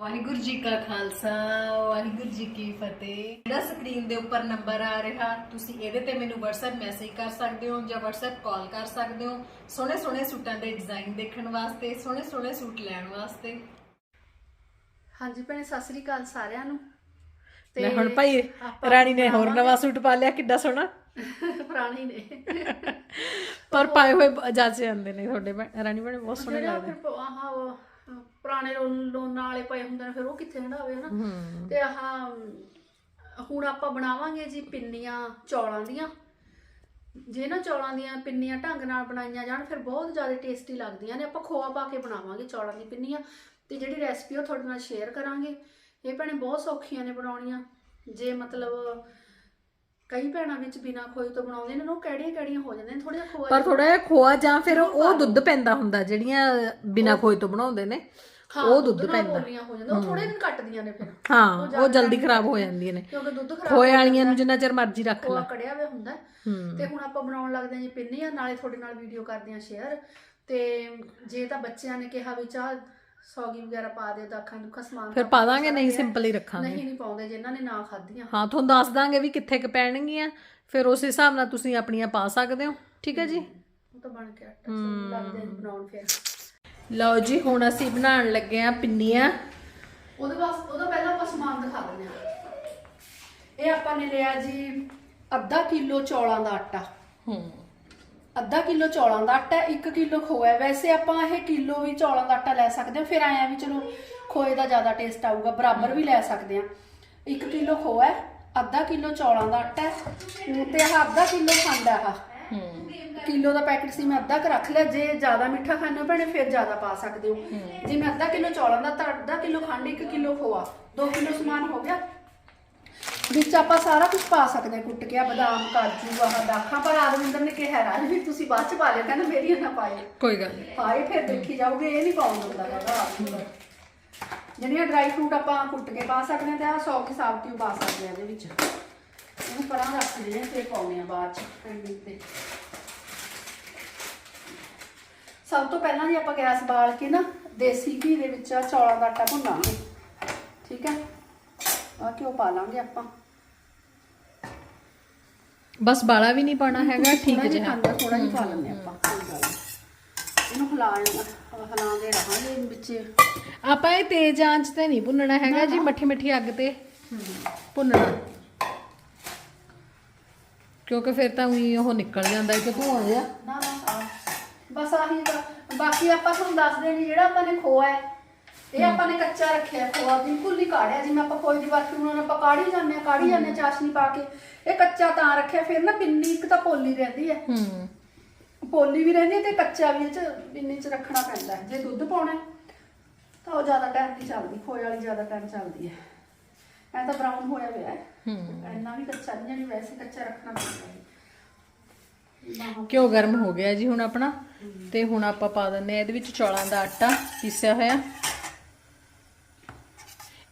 ਵਾਹਿਗੁਰੂ ਜੀ ਕਾ ਖਾਲਸਾ ਵਾਹਿਗੁਰੂ ਜੀ ਕੀ ਫਤਿਹ। ਜਿਹੜਾ ਸਕਰੀਨ ਦੇ ਉੱਪਰ ਨੰਬਰ ਆ ਰਿਹਾ ਤੁਸੀਂ ਇਹਦੇ ਤੇ ਮੈਨੂੰ WhatsApp ਮੈਸੇਜ ਕਰ ਸਕਦੇ ਹੋ ਜਾਂ WhatsApp ਕਾਲ ਕਰ ਸਕਦੇ ਹੋ ਸੋਹਣੇ ਸੋਹਣੇ ਸੂਟਾਂ ਦੇ ਡਿਜ਼ਾਈਨ ਦੇਖਣ ਵਾਸਤੇ ਸੋਹਣੇ ਸੋਹਣੇ ਸੂਟ ਲੈਣ ਵਾਸਤੇ। ਹਾਂਜੀ ਭੈਣੇ ਸਤਿ ਸ੍ਰੀ ਅਕਾਲ ਸਾਰਿਆਂ ਨੂੰ। ਲੈ ਹੁਣ ਭਾਈ ਆਪਾਂ ਰਾਣੀ ਨੇ ਹੋਰ ਨਵਾਂ ਸੂਟ ਪਾ ਲਿਆ ਕਿੱਡਾ ਸੋਹਣਾ। ਪੁਰਾਣੇ ਨੇ। ਪਰ ਪਾਏ ਹੋਏ ਜਾਚੇ ਆਉਂਦੇ ਨੇ ਤੁਹਾਡੇ ਰਾਣੀ ਬਣੇ ਬਹੁਤ ਸੋਹਣੇ ਲੱਗਦੇ ਆਹ ਪੁਰਾਣੇ ਲੋਨ ਵਾਲੇ ਪਏ ਹੁੰਦੇ ਨੇ ਫਿਰ ਉਹ ਕਿੱਥੇ ਹੰਡਾਵੇ ਹਨਾ? ਤੇ ਆਹ ਹੁਣ ਆਪਾਂ ਬਣਾਵਾਂਗੇ ਜੀ ਪਿੰਨੀਆਂ ਚੌਲਾਂ ਦੀਆਂ। ਜੇ ਨਾ ਚੌਲਾਂ ਦੀਆਂ ਪਿੰਨੀਆਂ ਢੰਗ ਨਾਲ ਬਣਾਈਆਂ ਜਾਣ ਫਿਰ ਬਹੁਤ ਜ਼ਿਆਦਾ ਟੇਸਟੀ ਲੱਗਦੀਆਂ ਨੇ। ਆਪਾਂ ਖੋਆ ਪਾ ਕੇ ਬਣਾਵਾਂਗੇ ਚੌਲਾਂ ਦੀ ਪਿੰਨੀਆਂ। ਤੇ ਜਿਹੜੀ ਰੈਸਪੀ ਉਹ ਤੁਹਾਡੇ ਨਾਲ ਸ਼ੇਅਰ ਕਰਾਂਗੇ। ਇਹ ਭੈਣੇ ਬਹੁਤ ਸੌਖੀਆਂ ਨੇ ਬਣਾਉਣੀਆਂ। ਜੇ ਮਤਲਬ ਕਈ ਭੈਣਾਂ ਵਿੱਚ ਬਿਨਾ ਖੋਏ ਤੋਂ ਬਣਾਉਂਦੇ ਨੇ ਉਹ ਕਿਹੜੀਆਂ ਕਿਹੜੀਆਂ ਹੋ ਜਾਂਦੀਆਂ ਨੇ ਥੋੜਾ ਜਿਹਾ ਖੋਆ ਪਰ ਥੋੜਾ ਜਿਹਾ ਖੋਆ ਜਾਂ ਫਿਰ ਉਹ ਦੁੱਧ ਪੈਂਦਾ ਹੁੰਦਾ ਜਿਹੜੀਆਂ ਬਿਨਾ ਖੋਏ ਤੋਂ ਬਣਾਉਂਦੇ ਨੇ ਉਹ ਦੁੱਧ ਪੈਂਦਾ। ਹੋ ਉਹ ਥੋੜੇ ਦਿਨ ਕੱਟਦੀਆਂ ਨੇ ਫਿਰ। ਹਾਂ ਉਹ ਜਲਦੀ ਖਰਾਬ ਹੋ ਜਾਂਦੀਆਂ ਨੇ। ਕਿਉਂਕਿ ਦੁੱਧ ਖਰਾਬ ਖੋਏ ਵਾਲੀਆਂ ਨੂੰ ਜਿੰਨਾ ਚਿਰ ਮਰਜ਼ੀ ਰੱਖ ਲੈ। ਕੜਿਆ ਹੋਇਆ ਹੁੰਦਾ ਤੇ ਹੁਣ ਆਪਾਂ ਬਣਾਉਣ ਲੱਗਦੇ ਹਾਂ ਜੀ ਪਿੰਨੀਆਂ ਨਾਲੇ ਤੁਹਾਡੇ ਨਾਲ ਵੀਡੀਓ ਕਰਦੇ ਹਾਂ ਸ਼ੇਅਰ ਤੇ ਜੇ ਤਾਂ ਬੱਚਿਆਂ ਨੇ ਕਿਹਾ ਵੀ ਚਾਹ ਸੌਗੀ ਵਗੈਰਾ ਪਾ ਤਾਂ ਅੱਖਾਂ ਦੁੱਖਾਂ ਸਮਾਨ ਫਿਰ ਪਾ ਦਾਂਗੇ ਨਹੀਂ। ਸਿੰਪਲ ਹੀ ਰੱਖਾਂਗੇ। ਨਹੀਂ ਨਹੀਂ ਪਾਉਂਦੇ ਜਿਨ੍ਹਾਂ ਨੇ ਨਾ ਖਾਧੀਆਂ। ਹਾਂ ਤੁਹਾਨੂੰ ਦੱਸ ਦਾਂਗੇ ਵੀ ਕਿੱਥੇ ਕ ਪੈਣਗੀਆਂ ਫਿਰ ਉਸ ਹਿਸਾਬ ਨਾਲ ਤੁਸੀਂ ਆਪਣੀਆਂ ਪਾ ਸਕਦੇ ਹੋ। ਠੀਕ ਹੈ ਜੀ? ਉਹ ਤਾਂ ਬਣ ਕੇ ਆਟਾ ਸਾਨੂੰ ਲੱਗਦੇ ਨੇ ਬਣਾਉਣ ਫਿਰ। ਲਓ ਜੀ ਹੁਣ ਅਸੀਂ ਬਣਾਉਣ ਲੱਗੇ ਆ ਪਿੰਨੀਆਂ। ਉਹਦੇ ਵਾਸਤੇ ਉਹਦਾ ਪਹਿਲਾਂ ਆਪਾਂ ਸਮਾਨ ਦਿਖਾ ਦਿੰਦੇ ਹਾਂ। ਇਹ ਆਪਾਂ ਨੇ ਲਿਆ ਜੀ ਅੱਧਾ ਕਿਲੋ ਚੌਲਾਂ ਦਾ ਆਟਾ। ਹੂੰ। ਅੱਧਾ ਕਿਲੋ ਚੌਲਾਂ ਦਾ ਆਟਾ 1 ਕਿਲੋ ਖੋਆ। ਵੈਸੇ ਆਪਾਂ ਇਹ ਕਿਲੋ ਵੀ ਚੌਲਾਂ ਦਾ ਆਟਾ ਲੈ ਸਕਦੇ ਹਾਂ ਫਿਰ ਆਇਆ ਵੀ ਚਲੋ ਖੋਏ ਦਾ ਜ਼ਿਆਦਾ ਟੇਸਟ ਆਊਗਾ ਬਰਾਬਰ ਵੀ ਲੈ ਸਕਦੇ ਹਾਂ। 1 ਕਿਲੋ ਖੋਆ ਅੱਧਾ ਕਿਲੋ ਚੌਲਾਂ ਦਾ ਆਟਾ ਤੇ ਆਹ ਅੱਧਾ ਕਿਲੋ ਖੰਡ ਆਹ। ਕਿਲੋ ਦਾ ਪੈਕੇਟ ਸੀ ਮੈਂ ਅੱਧਾ ਕੁ ਰੱਖ ਲਿਆ। ਜੇ ਜ਼ਿਆਦਾ ਮਿੱਠਾ ਖਾਣਾ ਭੈਣੇ ਫਿਰ ਜ਼ਿਆਦਾ ਪਾ ਸਕਦੇ ਹੋ। ਜਿਵੇਂ ਅੱਧਾ ਕਿਲੋ ਚੌਲਾਂ ਦਾ ਤਾਂ ਅੱਧਾ ਕਿਲੋ ਖੰਡ 1 ਕਿਲੋ ਖੋਆ। 2 ਕਿਲੋ ਸਮਾਨ ਹੋ ਗਿਆ। ਵਿੱਚ ਆਪਾਂ ਸਾਰਾ ਕੁਝ ਪਾ ਸਕਦੇ ਹਾਂ ਕੁੱਟ ਕੇ ਆਹ ਬਦਾਮ ਕਾਜੂ ਆਹ ਦਾਖਾਂ ਪਰ ਆਦਮਿੰਦਰ ਨੇ ਕਿਹਾ ਰਾਜ ਵੀ ਤੁਸੀਂ ਬਾਅਦ ਚ ਪਾ ਲਿਓ। ਕਹਿੰਦਾ ਮੇਰੀ ਨਾ ਪਾਏ ਕੋਈ ਗੱਲ ਨਹੀਂ। ਪਾਏ ਫਿਰ ਦੇਖੀ ਜਾਓਗੇ ਇਹ ਨਹੀਂ ਪਾਉਣ ਦਿੰਦਾ ਹੈਗਾ ਆਦਮਿੰਦਰ ਜਿਹੜੀਆਂ ਡਰਾਈ ਫਰੂਟ ਆਪਾਂ ਕੁੱਟ ਕੇ ਪਾ ਸਕਦੇ ਹਾਂ ਤੇ ਆਹ ਸੌ ਕੇ ਸਾਬਤੀ ਪਾ ਸਕਦੇ ਹਾਂ ਇਹਦੇ ਵਿੱਚ। ਇਹਨੂੰ ਪਰਾਂ ਰੱਖ ਲੈਣੇ ਤੇ ਪਾਉਣੇ ਆ ਬਾਅਦ ਚ ਐਂਡਿੰਗ ਤੇ ਸਭ ਤੋਂ ਪਹਿਲਾਂ ਜੀ ਆਪਾਂ ਗੈਸ ਬਾਲ ਕੇ ਨਾ ਦੇਸੀ ਘੀ ਦੇ ਵਿੱਚ ਆਹ ਚੌਲਾਂ ਦਾ ਆਟਾ ਭੁੰਨਾਂਗੇ। ਠੀਕ ਹੈ? ਆ ਘਿਓ ਪਾ ਲਾਂਗੇ ਆਪਾਂ। ਬਸ ਬਾਲਾ ਵੀ ਨਹੀਂ ਪਾਣਾ ਹੈਗਾ ਠੀਕ ਜਿਹਾ। ਖਾਂਦਾ ਥੋੜਾ ਜਿਹਾ ਪਾ ਲੈਂਦੇ ਆਪਾਂ। ਕੋਈ ਗੱਲ ਨੀ। ਇਹਨੂੰ ਹਿਲਾਉਣਾ ਹਿਲਾਉਂਦੇ ਰਹਾਂਗੇ ਵਿੱਚ। ਆਪਾਂ ਇਹ ਤੇਜ਼ ਆਂਚ ਤੇ ਨਹੀਂ ਭੁੰਨਣਾ ਹੈਗਾ ਜੀ ਮੱਠੀ ਮੱਠੀ ਅੱਗ ਤੇ ਭੁੰਨਣਾ। ਕਿਉਂਕਿ ਫਿਰ ਤਾਂ ਉਹੀ ਉਹ ਨਿਕਲ ਜਾਂਦਾ ਇੱਕ ਧੂਆਂ ਜਿਹਾ। ਨਾ ਬਸ ਆਹੀ ਤਾਂ ਬਾਕੀ ਆਪਾਂ ਤੁਹਾਨੂੰ ਦੱਸ ਦੇਣੀ ਜਿਹੜਾ ਆਪਾਂ ਨੇ ਖੋਆ ਹੈ। ਇਹ ਆਪਾਂ ਨੇ ਕੱਚਾ ਰੱਖਿਆ ਖੋਆ ਬਿਲਕੁਲ ਨਹੀਂ ਕਾੜਿਆ ਜਿਵੇਂ ਆਪਾਂ ਕੋਈ ਦੀ ਵਰਤੀ ਉਹਨਾਂ ਨੂੰ ਆਪਾਂ ਕਾੜੀ ਜਾਂਦੇ ਆ ਕਾੜੀ ਜਾਂਦੇ ਆ ਚਾਸ਼ਨੀ ਪਾ ਕੇ। ਇਹ ਕੱਚਾ ਤਾਂ ਰੱਖਿਆ ਫਿਰ ਨਾ ਪਿੰਨੀ ਇੱਕ ਤਾਂ ਪੋਲੀ ਰਹਿੰਦੀ ਹੈ। ਹੂੰ। ਪੋਲੀ ਵੀ ਰਹਿੰਦੀ ਹੈ ਤੇ ਕੱਚਾ ਵੀ ਇਹ ਚ ਪਿੰਨੀ ਚ ਰੱਖਣਾ ਪੈਂਦਾ ਹੈ। ਜੇ ਦੁੱਧ ਪਾਉਣਾ ਹੈ, ਤਾਂ ਉਹ ਜ਼ਿਆਦਾ ਟਾਈਮ ਨਹੀਂ ਚੱਲਦੀ ਖੋਏ ਵਾਲੀ ਜ਼ਿਆਦਾ ਟਾਈਮ ਚੱਲਦੀ ਹੈ। ਐ ਤਾਂ ਬਰਾਊਨ ਹੋਇਆ ਹੋਇਆ ਹੈ। ਹੂੰ। ਇੰਨਾ ਵੀ ਕੱਚਾ ਨਹੀਂ ਜਾਨੀ ਵੈਸੇ ਕੱਚਾ ਰੱਖਣਾ ਪੈਂਦਾ ਹੈ। ਘਿਓ ਗਰਮ ਹੋ ਗਿਆ ਜੀ ਹੁਣ ਆਪਣਾ ਤੇ ਹੁਣ ਆਪਾਂ ਪਾ ਦਿੰਨੇ ਆ ਇਹਦੇ ਵਿੱਚ ਚੌਲਾਂ ਦਾ ਆਟਾ ਪੀਸਿਆ ਹੋਇਆ।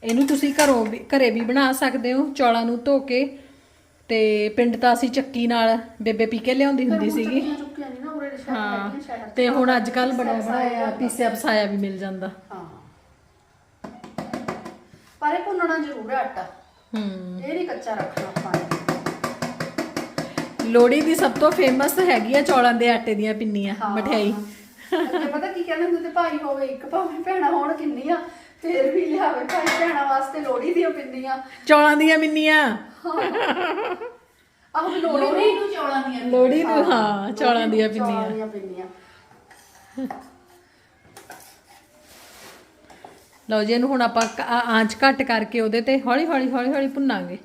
ਇਹਨੂੰ ਤੁਸੀਂ ਘਰੋਂ ਵੀ ਘਰੇ ਵੀ ਬਣਾ ਸਕਦੇ ਹੋ ਚੌਲਾਂ ਨੂੰ ਧੋ ਕੇ ਤੇ ਪਿੰਡ ਤਾਂ ਅਸੀਂ ਚੱਕੀ ਨਾਲ ਬੇਬੇ ਪੀ ਕੇ ਲਿਆਉਂਦੀ ਹੁੰਦੀ ਸੀਗੀ। ਚੁੱਕੀਆਂ ਚੁੱਕੀਆਂ ਨਹੀਂ ਨਾ ਉਰੇ ਸ਼ਹਿਰ ਹਾਂ ਸ਼ਹਿਰ। ਤੇ ਹੁਣ ਅੱਜ ਕੱਲ ਬਣਿਆ ਬਣਾਇਆ ਪੀਸਿਆ ਪਸਾਇਆ ਵੀ ਮਿਲ ਜਾਂਦਾ। ਹਾਂ। ਪਰ ਇਹ ਭੁੰਨਣਾ ਜ਼ਰੂਰ ਹੈ ਆਟਾ। ਹੂੰ। ਇਹ ਨਹੀਂ ਕੱਚਾ ਰੱਖਣਾ ਆਪਾਂ ਨੇ। ਲੋੜੀ ਦੀ ਸਭ ਤੋਂ ਫੇਮਸ ਹੈਗੀ ਆ ਚੌਲਾਂ ਦੇ ਆਟੇ ਦੀਆਂ ਪਿੰਨੀਆਂ। ਮਠਿਆਈ। ਅੱਗੇ ਪਤਾ ਕੀ ਕਹਿੰਦੇ ਹੁੰਦੇ ਤੇ ਭਾਈ ਹੋਵੇ ਇੱਕ ਭਾਵੇਂ ਭੈਣਾ ਹੋਣ ਕਿੰਨੀਆਂ ਫੇਰ ਵੀ ਲਿਆਵੇ ਭਾਈ ਭੈਣਾ ਵਾਸਤੇ ਲੋੜੀ ਦੀਆਂ ਪਿੰਨੀਆਂ। ਚੌਲਾਂ ਦੀਆਂ ਪਿੰਨੀਆਂ ਆਹ ਵੀ ਲੋੜੀ ਨੂੰ ਚੌਲਾਂ ਦੀਆਂ ਲੋੜੀ ਨੂੰ ਹਾਂ ਚੌਲਾਂ ਦੀਆਂ ਚੌਲਾਂ ਪਿੰਨੀਆਂ। ਦੀਆਂ ਪਿੰਨੀਆਂ। ਲਓ ਜੀ ਇਹਨੂੰ ਹੁਣ ਆਪਾਂ ਕ- ਆ- ਆਂਚ ਘੱਟ ਕਰਕੇ ਉਹਦੇ ਤੇ ਹੌਲੀ ਹੌਲੀ ਹੌਲੀ ਹੌਲੀ ਭੁੰਨਾਂਗੇ।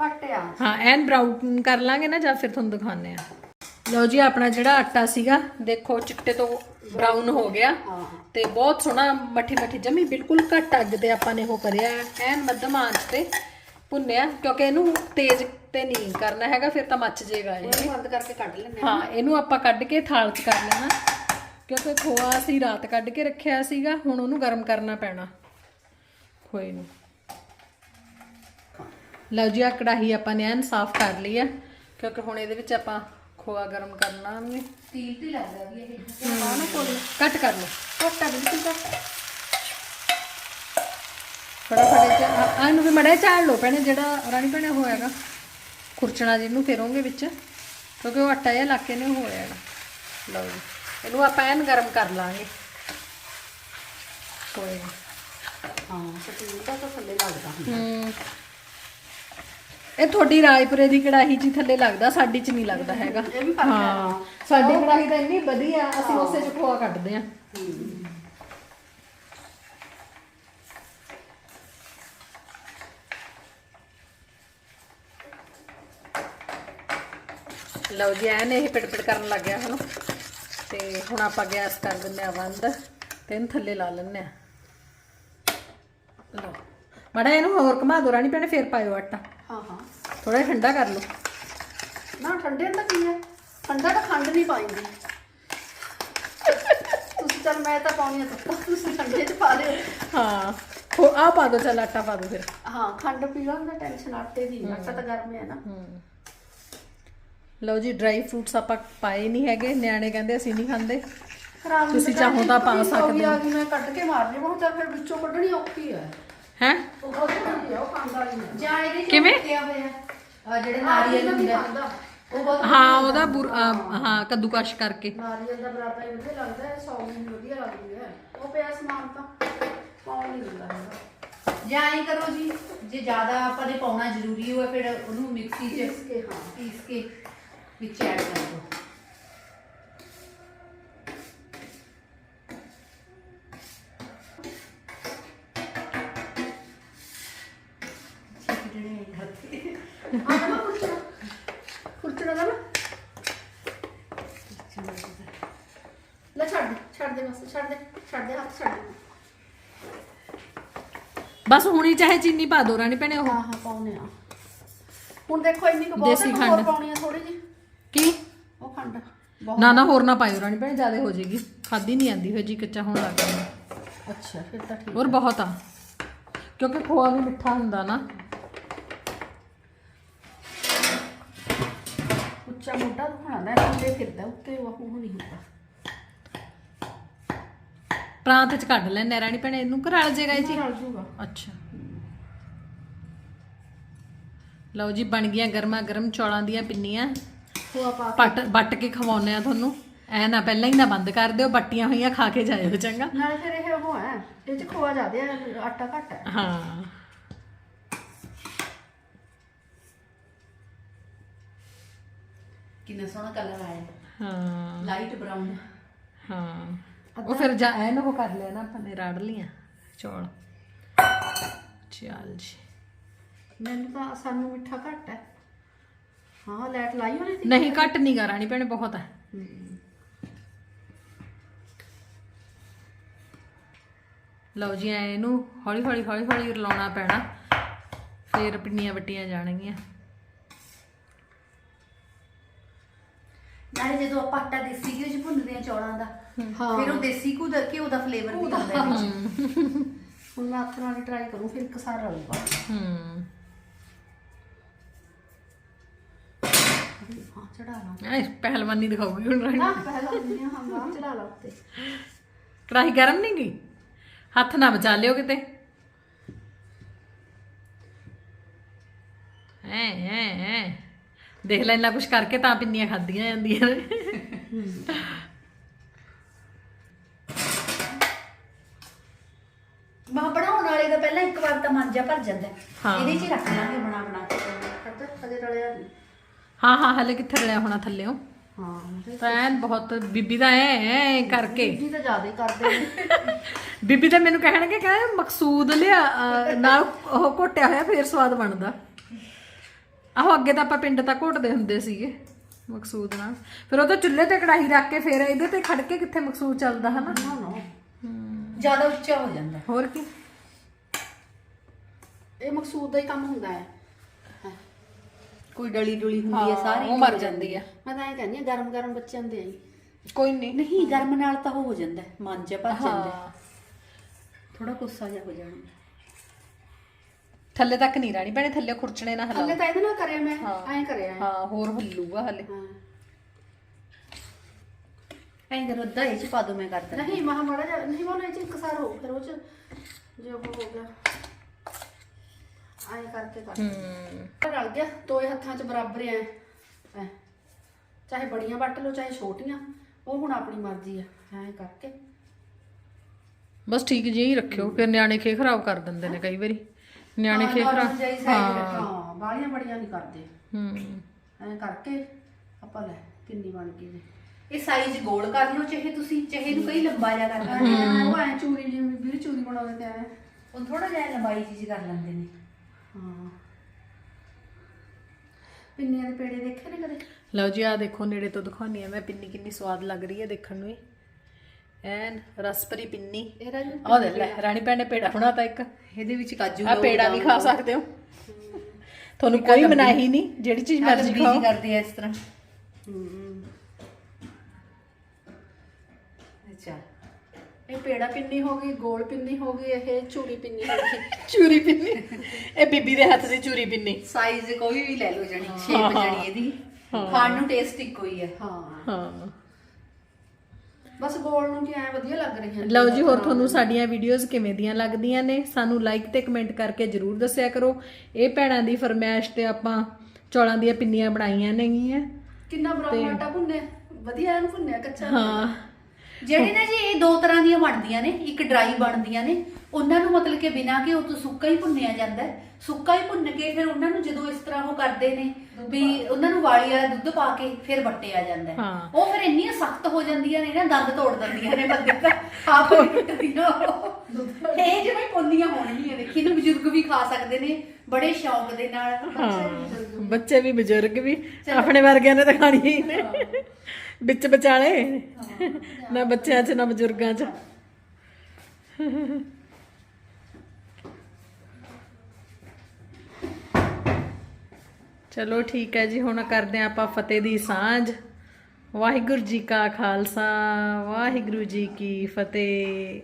ਘੱਟ ਆ। ਹਾਂ ਐਨ ਬਰਾਊਨ ਕਰ ਲਾਂਗੇ ਨਾ ਜਾਂ ਫਿਰ ਤੁਹਾਨੂੰ ਦਿਖਾਉਂਦੇ ਆ ਲਓ ਜੀ ਆਪਣਾ ਜਿਹੜਾ ਆਟਾ ਸੀਗਾ ਦੇਖੋ ਚਿੱਟੇ ਤੋਂ ਬਰਾਊਨ ਹੋ ਗਿਆ ਹਾਂ। ਤੇ ਬਹੁਤ ਸੋਹਣਾ ਮੱਠੀ ਮੱਠੀ ਜਮੀ ਬਿਲਕੁਲ ਘੱਟ ਅੱਗ ਤੇ ਆਪਾਂ ਨੇ ਉਹ ਕਰਿਆ ਹੈ, ਐਨ ਮੱਧਮ ਆਂਚ ਤੇ ਭੁੰਨਿਆ ਕਿਉਂਕਿ ਇਹਨੂੰ ਤੇਜ਼ ਤੇ ਨਹੀਂ ਕਰਨਾ ਹੈਗਾ ਫਿਰ ਤਾਂ ਮੱਚ ਜਾਏਗਾ ਇਹ। ਇਹਨੂੰ ਬੰਦ ਕਰਕੇ ਕੱਢ ਲੈਂਦੇ ਹਾਂ। ਇਹਨੂੰ ਆਪਾਂ ਕੱਢ ਕੇ ਥਾਲ 'ਚ ਕਰ ਲੈਣਾ ਕਿਉਂਕਿ ਖੋਆ ਅਸੀਂ ਰਾਤ ਕੱਢ ਕੇ ਰੱਖਿਆ ਸੀਗਾ ਹੁਣ ਉਹਨੂੰ ਗਰਮ ਕਰਨਾ ਪੈਣਾ। ਖੋਏ ਨੂੰ। ਲਓ ਜੀ ਆ ਕੜਾਹੀ ਆਪਾਂ ਨੇ ਐਨ ਸਾਫ਼ ਕਰ ਲਈ ਆ ਕਿਉਂਕਿ ਹੁਣ ਇਹਦੇ ਵਿੱਚ ਆਪਾਂ ਖੋਆ ਗਰਮ ਕਰਨਾ ਵੀ ਤੀਲ ਤੇ ਲੱਗਦਾ ਵੀ ਇਹ। ਹਾਂ। ਨਾ ਕੋਲ। ਕੱਟ ਕਰ ਲਓ। ਘੱਟ ਆ ਬਿਲਕੁਲ ਘੱਟ ਫਟਾਫਟ ਚ ਇਹਨੂੰ ਵੀ ਮੜਾ ਲਓ ਜਿਹੜਾ ਰਾਣੀ ਭੈਣੇ ਹੋਇਆਗਾ। ਖੁਰਚਣਾ ਜਿਹਨੂੰ ਫੇਰੋਂਗੇ ਵਿੱਚ ਕਿਉਂਕਿ ਉਹ ਆਟਾ ਜਿਹਾ ਇਲਾਕੇ ਨੇ ਹੋ ਜਾਣਾ ਲਓ ਜੀ। ਇਹਨੂੰ ਆਪਾਂ ਐਨ ਗਰਮ ਕਰ ਲਾਂਗੇ। ਕੋਈ ਨੀ। ਹਾਂ ਸਟੀਲ ਦਾ ਤਾਂ ਥੱਲੇ ਲੱਗਦਾ ਹੁੰਦਾ। ਹਮ ਇਹ ਤੁਹਾਡੀ ਰਾਜਪੁਰੇ ਦੀ ਕੜਾਹੀ ਹੀ ਥੱਲੇ ਲੱਗਦਾ ਸਾਡੀ 'ਚ ਨਹੀਂ ਲੱਗਦਾ ਹੈਗਾ। ਇਹ ਵੀ ਫ਼ਰਕ ਹੈ। ਹਾਂ ਸਾਡੀ ਕੜਾਹੀ ਤਾਂ ਇੰਨੀ ਵਧੀਆ ਅਸੀਂ ਉਸੇ 'ਚ ਖੋਆ ਕੱਢਦੇ ਆ ਲਓ ਜੀ ਐਨ ਇਹ ਪਿੜਪਿੜ ਕਰਨ ਲੱਗ ਗਿਆ ਹੁਣ। ਤੇ ਹੁਣ ਆਪਾਂ ਗੈਸ ਕਰ ਦਿੰਦੇ ਆ ਬੰਦ ਤੇ ਇਹਨੂੰ ਥੱਲੇ ਲਾ ਲੈਂਦੇ ਆ ਲਓ। ਮੜਾ ਇਹਨੂੰ ਹੋਰ ਘੁਮਾ ਦੋ ਰਾਣੀ ਭੈਣੇ ਫੇਰ ਪਾਇਓ ਆਟਾ। ਹਾਂ। ਹਾਂ ਥੋੜਾ ਠੰਡਾ ਕਰ ਲਓ। ਨਾ ਠੰਡੇ ਦਾ ਕੀ ਹੈ? ਠੰਡਾ ਤਾਂ ਖੰਡ ਨਹੀਂ ਪਾਈਂਦੀ ਤੁਸੀਂ ਚੱਲ ਮੈਂ ਤਾਂ ਪਾਉਣੀ ਆ ਤੱਕ ਤੁਸੀਂ ਠੰਡੇ ਚ ਪਾ ਲਿਓ ਹਾਂ ਹੋ ਆ ਪਾ ਦੋ ਚੱਲ ਆਟਾ ਪਾ ਦੋ ਫਿਰ। ਹਾਂ ਖੰਡ ਪੀ ਲਓ ਨਾ ਟੈਨਸ਼ਨ ਆਟੇ ਦੀ ਆਟਾ ਤਾਂ ਗਰਮ ਹੈ ਨਾ। ਲਓ ਜੀ ਡਰਾਈ ਫਰੂਟਸ ਆਪਾਂ ਪਾਏ ਨਹੀਂ ਹੈਗੇ ਨਿਆਣੇ ਕਹਿੰਦੇ ਅਸੀਂ ਨਹੀਂ ਖਾਂਦੇ। ਖਰਾਬ ਤੁਸੀਂ ਚਾਹੋ ਤਾਂ ਪਾ ਸਕਦੇ ਹੋ। ਮੈਂ ਕੱਢ ਕੇ ਮਾਰ ਲਈ ਬਹੁਤ ਫਿਰ ਵਿੱਚੋਂ ਕੱਢਣੀ ਔਖੀ ਹੈ। ਹੈ? ਉਹ ਬਹੁਤ ਹੁੰਦੀ ਆ ਉਹ ਖਾਂਦਾ ਨਹੀਂ ਹੈ। ਜਾਂ ਇਹਦੇ ਚ ਕਿਵੇਂ? ਕਿਆ ਹੋਇਆ ਆ ਜਿਹੜੇ ਨਾਰੀਅਲ ਹੁੰਦੇ ਉਹ ਬਹੁਤ ਹਾਂ ਉਹਦਾ ਬੁਰ- ਅਹ, ਹਾਂ ਕੱਦੂਕਸ਼ ਕਰਕੇ। ਨਾਰੀਅਲ ਦਾ ਬਰਾਬਰ ਹੀ ਵਧੀਆ ਲੱਗਦਾ ਹੈ ਸੌ ਵੀ ਵਧੀਆ ਲੱਗਦੀ ਹੈ। ਉਹ ਪਿਆ ਸਮਾਨ ਤਾਂ ਪਾਉਣ ਨਹੀਂ ਦਿੰਦਾ ਹੈਗਾ। ਜਾਂ ਐਂ ਕਰੋ ਜੀ ਜੇ ਜ਼ਿਆਦਾ ਆਪਾਂ ਨੇ ਪਾਉਣਾ ਜ਼ਰੂਰੀ ਹੋਵੇ ਫਿਰ ਉਹਨੂੰ ਮਿਕਸੀ 'ਚ ਪੀਸ ਕੇ ਹਾਂ। ਪੀਸ ਕੇ ਵਿੱਚ ਐਡ ਕਰ ਦਿਓ। ਲੈ ਛੱਡ ਦੇ ਛੱਡ ਦੇ ਬਸ ਛੱਡ ਦੇ ਛੱਡ ਦੇ ਹੱਥ ਛੱਡ ਦੇ। ਬਸ ਹੁਣੀ ਚਾਹੇ ਚੀਨੀ ਪਾ ਦੋ ਰਾਣੀ ਭੈਣੇ ਉਹ। ਹਾਂ ਹਾਂ ਪਾਉਨੇ ਆ। ਹੁਣ ਦੇਖੋ ਇੰਨੀ ਕੁ ਬਹੁਤ ਦੇਸੀ ਹੈ ਹੋਰ ਖੰਡ। ਪਾਉਣੀ ਆ ਥੋੜੀ ਜੀ ਕੀ? ਉਹ ਖੰਡ ਬਹੁਤ। ਨਾ ਨਾ ਹੋਰ ਨਾ ਪਾਇਓ ਰਾਣੀ ਭੈਣੇ ਜ਼ਿਆਦਾ ਹੋ ਜਾਏਗੀ। ਖਾਦੀ ਨਹੀਂ ਆਂਦੀ ਹੋ ਜੀ ਕੱਚਾ ਹੋਣ ਲੱਗ ਜਾਂਦਾ ਅੱਛਾ ਫਿਰ ਤਾਂ ਠੀਕ ਹੋਰ ਬਹੁਤ ਆ। ਕਿਉਂਕਿ ਖੋਆ ਵੀ ਮਿੱਠਾ ਹੁੰਦਾ ਨਾ। ਮੋਢਾ ਦਿਖਾਉਣਾ ਨਾ ਥੱਲੇ ਫਿਰਦਾ ਉੱਤੇ ਉਹ ਉਹ ਨਹੀਂ ਹੁੰਦਾ। ਪ੍ਰਾਂਤ ਚ ਕੱਢ ਲੈਣੇ ਰਾਣੀ ਭੈਣੇ ਇਹਨੂੰ ਘਰਾਲ ਜੇਗਾ ਇਹ ਜੀ ਰਲ ਜੂਗਾ। ਅੱਛਾ। ਲਓ ਜੀ ਬਣ ਗਈਆਂ ਗਰਮਾ ਗਰਮ ਚੌਲਾਂ ਦੀਆਂ ਪਿੰਨੀਆਂ। ਖੋਆ ਪਾ ਕੇ। ਪੱਟ ਬੱਟ ਕੇ ਖਵਾਉਨੇ ਆ ਤੁਹਾਨੂੰ। ਐ ਨਾ ਪਹਿਲਾਂ ਹੀ ਨਾ ਬੰਦ ਕਰ ਦਿਓ ਬੱਟੀਆਂ ਹੋਈਆਂ ਖਾ ਕੇ ਜਾਇਓ ਚੰਗਾ। ਨਾਲੇ ਫਿਰ ਇਹ ਉਹ ਹੈ ਇਹ ਚ ਖੋਆ ਜ਼ਿਆਦਾ ਹੈ ਆਟਾ ਘੱਟ ਹੈ। ਹਾਂ। ਕਿੰਨਾ ਸੋਹਣਾ ਕਲਰ ਆਇਆ। ਹਾਂ। ਲਾਈਟ ਬਰਾਊਨ ਹਾਂ। ਉਹ ਫਿਰ ਜਾ ਐਨ ਉਹ ਕਰ ਲਿਆ ਨਾ ਆਪਾਂ ਨੇ ਰਾੜ ਲੀਆਂ ਚੌਲ। ਚੱਲ ਜੀ। ਮੈਨੂੰ ਤਾਂ ਸਾਨੂੰ ਮਿੱਠਾ ਘੱਟ ਹੈ। ਹਾਂ ਲਾਈਟ ਲਾਈ ਹੋਣੀ ਸੀ? ਨਹੀਂ ਘੱਟ ਨਹੀਂ ਗਾ ਰਾਣੀ ਭੈਣੇ ਬਹੁਤ ਹੈ। ਲਓ ਜੀ ਐ ਇਹਨੂੰ ਹੌਲੀ ਹੌਲੀ ਹੌਲੀ ਹੌਲੀ ਰਲਾਉਣਾ ਪੈਣਾ। ਫੇਰ ਪਿੰਨੀਆਂ ਵੱਟੀਆਂ ਜਾਣਗੀਆਂ। ਨਾਲੇ ਜਦੋਂ ਆਪਾਂ ਆਟਾ ਦੇਸੀ ਘਿਓ 'ਚ ਭੁੰਨਦੇ ਆ ਚੌਲਾਂ ਦਾ ਹਾਂ। ਫਿਰ ਉਹ ਦੇਸੀ ਘਿਓ ਦਾ ਘਿਓ ਦਾ ਫਲੇਵਰ ਵੀ ਆਉਂਦਾ ਹੈ। ਵਿੱਚ ਹੁਣ ਮੈਂ ਹੱਥ ਨਾਲ ਟਰਾਈ ਕਰੂੰ ਫਿਰ ਇੱਕ ਸਾਰ ਰਲੂਗਾ। ਹੂੰ। ਹਾਂ ਚੜਾ ਲਾ ਐ ਪਹਿਲਵਾਨੀ ਦਿਖਾਉਗੀ ਹੁਣ ਰਾਣੀ। ਨਾ ਪਹਿਲਾਂ ਹੁੰਦੀ ਹਾਂ ਹਾਂ ਚੜਾ ਲਾ ਉੱਤੇ। ਕੜਾਹੀ ਗਰਮ ਨਹੀਂ ਗਈ ਹੱਥ ਨਾ ਬਚਾ ਲਿਓ ਕਿਤੇ। ਐ ਐ ਐ। ਦੇਖ ਲੈ ਇੰਨਾ ਕੁਛ ਕਰਕੇ ਤਾਂ ਪਿੰਨੀਆਂ ਖਾਧੀਆਂ ਜਾਂਦੀਆਂ ਨੇ। ਮਾ ਬਣਾਉਣ ਵਾਲੇ ਦਾ ਪਹਿਲਾਂ ਇੱਕ ਵਾਰ ਤਾਂ ਮਾਂਜਾ ਭਰ ਜਾਂਦਾ। ਹੈ। ਹਾਂ। ਇਹਦੇ 'ਚ ਹੀ ਰੱਖ ਲਾਂਗੇ ਬਣਾ ਬਣਾ ਕੇ। ਕਰਦੇ ਹਜੇ ਰਲਿਆ ਨਹੀਂ। ਹਾਂ ਹਾਂ ਹਲੇ ਕਿੱਥੇ ਰਲਿਆ ਹੋਣਾ ਥੱਲਿਓ ਹਾਂ ਤਾਂ ਐਨ ਬਹੁਤ ਬੀਬੀ ਦਾ ਐ ਐ ਕਰਕੇ। ਬੀਬੀ ਤਾਂ ਜ਼ਿਆਦਾ ਹੀ ਕਰਦੇ ਨੇ। ਬੀਬੀ ਤਾਂ ਮੈਨੂੰ ਕਹਿਣਗੇ ਕਿ ਮਕਸੂਦ ਲਿਆ ਅਹ, ਨਾਲ ਉਹ ਘੋਟਿਆ ਹੋਇਆ ਫੇਰ ਸਵਾਦ ਬਣਦਾ। ਆਹੋ ਅੱਗੇ ਤਾਂ ਆਪਾਂ ਪਿੰਡ ਤੱਕ ਘੋਟਦੇ ਹੁੰਦੇ ਸੀਗੇ ਮਕਸੂਦ ਨਾਲ। ਫਿਰ ਉਹ ਤਾਂ ਚੁੱਲ੍ਹੇ ਤੇ ਕੜਾਹੀ ਰੱਖ ਕੇ ਫੇਰ ਇਹਦੇ ਤੇ ਖੜ ਕੇ ਕਿੱਥੇ ਮਕਸੂਦ ਚੱਲਦਾ ਹਨਾ? ਨਾ ਨਾ। ਜ਼ਿਆਦਾ ਉੱਚਾ ਹੋ ਜਾਂਦਾ। ਹੋਰ ਕੀ? ਇਹ ਮਕਸੂਦ ਦਾ ਹੀ ਕੰਮ ਹੁੰਦਾ ਹੈ। ਹਾਂ। ਕੋਈ ਡਲੀ ਡੁਲੀ ਹੁੰਦੀ ਹੈ ਸਾਰੀ ਉਹ ਮਰ ਜਾਂਦੀ ਆ ਮੈਂ ਤਾਂ ਇਹ ਕਹਿੰਦੀ ਹਾਂ ਗਰਮ ਗਰਮ ਬੱਚਿਆਂ ਦੇ ਕੋਈ ਨਹੀਂ। ਨਹੀਂ ਗਰਮ ਨਾਲ ਤਾਂ ਉਹ ਹੋ ਜਾਂਦਾ ਹੈ, ਮਾਂਜਾ ਭਰ ਜਾਂਦਾ ਹਾਂ। ਥੋੜਾ ਗੁੱਸਾ ਜਿਹਾ ਹੋ ਜਾਣਾ। ਥੱਲੇ ਤੱਕ ਨਹੀਂ ਰਾਣੀ ਭੈਣੇ ਥੱਲੇ ਖੁਰਚਣੇ ਨਾ ਹਲੇ ਹਲਾ ਤਾਂ ਇਹਦੇ ਨਾਲ ਕਰਿਆ ਮੈਂ ਐਂ ਕਰਿਆ। ਹੈ। ਹਾਂ ਹੋਰ ਹੱਲੂਗਾ ਹਲੇ। ਹਾਂ। ਐਂ ਕਰੋ ਅੱਧਾ ਇਹ 'ਚ ਪਾ ਦੋ ਮੈਂ ਕਰ ਦਿੰਦਾ ਨਹੀਂ ਮਹਾ ਮਾੜਾ ਜਿਹਾ ਨਹੀਂ ਬੋਲੇ ਚ ਇੱਕ ਸਾਰ ਹੋ ਫਿਰ ਉਹ ਚ ਜੇ ਉਹ ਹੋ ਗਿਆ। ਕਰਕੇ ਕਰ। ਹੂੰ। ਰਲ ਗਿਆ ਦੋਏ ਹੱਥਾਂ 'ਚ ਬਰਾਬਰ ਐ। ਐ। ਚਾਹੇ ਬੜੀਆਂ ਵੱਟ ਲਓ ਚਾਹੇ ਛੋਟੀਆਂ ਉਹ ਹੁਣ ਆਪਣੀ ਮਰਜ਼ੀ ਆ ਐ ਕਰਕੇ। ਬਸ ਠੀਕ ਜਿਹੀ ਰੱਖਿਓ ਫਿਰ ਨਿਆਣੇ ਖੇ ਖਰਾਬ ਕਰ ਦਿੰਦੇ ਨੇ ਕਈ ਵਾਰੀ। ਨਿਆਣੇ ਖੇ ਖਰਾਬ ਹਾਂ ਹਾਂ। ਬਾਲੀਆਂ ਬੜੀਆਂ ਨਹੀਂ ਕਰਦੇ। ਹੂੰ। ਐ ਕਰਕੇ ਆਪਾਂ ਲੈ ਕਿੰਨੀ ਬਣ ਗਈ ਜੀ। ਇਹ ਸਾਈਜ਼ ਗੋਲ ਕਰ ਲਓ ਚਾਹੇ ਤੁਸੀਂ ਚਾਹੇ ਇਹਨੂੰ ਕਈ ਲੰਬਾ ਜਿਹਾ ਕਰ ਲਓ ਉਹ ਐ ਚੂਰੀ ਜਿਵੇਂ ਵੀਰ ਚੂਰੀ ਬਣਾਉਂਦੇ ਤੇ ਐ। ਉਹ ਥੋੜਾ ਜਿਹਾ ਲੰਬਾਈ ਚੀਜ਼ ਕਰ ਲੈਂਦੇ ਨੇ। ਹਾਂ। ਪਿੰਨੀਆਂ ਦੇ ਪੇੜੇ ਦੇਖੇ ਨੇ ਕਦੇ? ਲਓ ਜੀ ਆ ਦੇਖੋ ਨੇੜੇ ਤੋਂ ਦਿਖਾਉਣੀ ਆ ਮੈਂ ਪਿੰਨੀ ਕਿੰਨੀ ਸਵਾਦ ਲੱਗ ਰਹੀ ਹੈ ਦੇਖਣ ਨੂੰ ਹੀ। ਐਨ ਰਸਪਰੀ ਪਿੰਨੀ। ਇਹਦਾ ਆਹ ਦੇ ਲੈ ਰਾਣੀ ਭੈਣ ਨੇ ਪੇੜਾ ਬਣਾਤਾ ਇੱਕ। ਇਹਦੇ ਵਿੱਚ ਕਾਜੂ ਆ ਪੇੜਾ ਵੀ ਖਾ ਸਕਦੇ ਹੋ। ਤੁਹਾਨੂੰ ਕੋਈ ਮਨਾਹੀ ਨਹੀਂ ਜਿਹੜੀ ਚੀਜ਼ ਮਰਜ਼ੀ ਖਾਓ। ਕਰਦੇ ਆ ਇਸ ਤਰ੍ਹਾਂ। ਅੱਛਾ। ਇਹ ਪੇੜਾ ਪਿੰਨੀ ਹੋ ਗਈ ਗੋਲ ਪਿੰਨੀ ਹੋ ਗਈ ਇਹ ਚੂਰੀ ਪਿੰਨੀ ਹੋ ਗਈ। ਚੂਰੀ ਪਿੰਨੀ। ਇਹ ਬੀਬੀ ਦੇ ਹੱਥ ਦੀ ਚੂਰੀ ਪਿੰਨੀ। ਸਾਈਜ਼ ਕੋਈ ਵੀ ਲੈ ਲਓ ਜਣੀ ਸ਼ੇਪ ਜਣੀ ਇਹਦੀ। ਖਾਣ ਨੂੰ ਟੇਸਟ ਇੱਕੋ ਹੀ ਹੈ ਹਾਂ। ਹਾਂ। ਬਸ ਗੋਲ ਨੂੰ ਕੀ ਐ ਵਧੀਆ ਲੱਗ ਰਹੀਆਂ। ਲਓ ਜੀ ਹੋਰ ਤੁਹਾਨੂੰ ਸਾਡੀਆਂ ਵੀਡੀਓਜ਼ ਕਿਵੇਂ ਦੀਆਂ ਲੱਗਦੀਆਂ ਨੇ? ਸਾਨੂੰ ਲਾਈਕ ਤੇ ਕਮੈਂਟ ਕਰਕੇ ਜਰੂਰ ਦੱਸਿਆ ਕਰੋ। ਇਹ ਭੈਣਾਂ ਦੀ ਫਰਮਾਇਸ਼ ਤੇ ਆਪਾਂ ਚੌਲਾਂ ਦੀਆਂ ਪਿੰਨੀਆਂ ਬਣਾਈਆਂ ਨੇਗੀਆਂ। ਕਿੰਨਾ ਬਰਾਊਨ ਆਟਾ ਭੁੰਨਿਆ। ਵਧੀਆ ਇਹਨੂੰ ਭੁੰਨਿਆ ਕੱਚਾ ਹਾਂ। ਜਿਹੜੇ ਨਾ ਜੀ ਇਹ ਦੋ ਤਰ੍ਹਾਂ ਦੀਆਂ ਬਣਦੀਆਂ ਨੇ ਇੱਕ ਡਰਾਈ ਬਣਦੀਆਂ ਨੇ। ਉਹਨਾਂ ਨੂੰ ਮਤਲਬ ਕਿ ਬਿਨਾਂ ਕਿ ਉਹ ਤੋਂ ਸੁੱਕਾ ਹੀ ਭੁੰਨਿਆ ਜਾਂਦਾ। ਸੁੱਕਾ ਹੀ ਭੁੰਨ ਕੇ ਫਿਰ ਉਹਨਾਂ ਨੂੰ ਜਦੋਂ ਇਸ ਤਰ੍ਹਾਂ ਉਹ ਕਰਦੇ ਨੇ ਵੀ ਉਹਨਾਂ ਨੂੰ ਵਾਲੀ ਵਾਲਾ ਦੁੱਧ ਪਾ ਕੇ ਫਿਰ ਵੱਟਿਆ ਜਾਂਦਾ ਹੈ। ਹਾਂ। ਉਹ ਫਿਰ ਇੰਨੀਆਂ ਸਖਤ ਹੋ ਜਾਂਦੀਆਂ ਨੇ ਨਾ ਦੰਦ ਤੋੜ ਦਿੰਦੀਆਂ ਨੇ ਬੰਦੇ ਦਾ ਆਪ ਨਹੀਂ ਟੁੱਟਦੀਆਂ ਉਹ। ਇਹ ਜਿਵੇਂ ਪੁੰਨੀਆਂ ਹੋਣਗੀਆਂ ਦੇਖੀ ਨੂੰ ਬਜ਼ੁਰਗ ਵੀ ਖਾ ਸਕਦੇ ਨੇ ਬੜੇ ਸ਼ੌਂਕ ਦੇ ਨਾਲ। ਹਾਂ ਬੱਚੇ ਵੀ ਬਜ਼ੁਰਗ ਵੀ ਆਪਣੇ ਵਰਗਿਆਂ ਨੇ ਤਾਂ ਖਾਣੀ ਹੀ। ਨੇ ਵਿੱਚ ਵਿਚਾਲੇ। ਨਾ ਬੱਚਿਆਂ 'ਚ ਨਾ ਬਜ਼ੁਰਗਾਂ 'ਚ। ਚਲੋ ਠੀਕ ਹੈ ਜੀ, ਹੁਣ ਕਰਦੇ ਹਾਂ ਆਪਾਂ ਫਤਿਹ ਦੀ ਸਾਂਝ। ਵਾਹਿਗੁਰੂ ਜੀ ਕਾ ਖਾਲਸਾ, ਵਾਹਿਗੁਰੂ ਜੀ ਕੀ ਫਤਿਹ।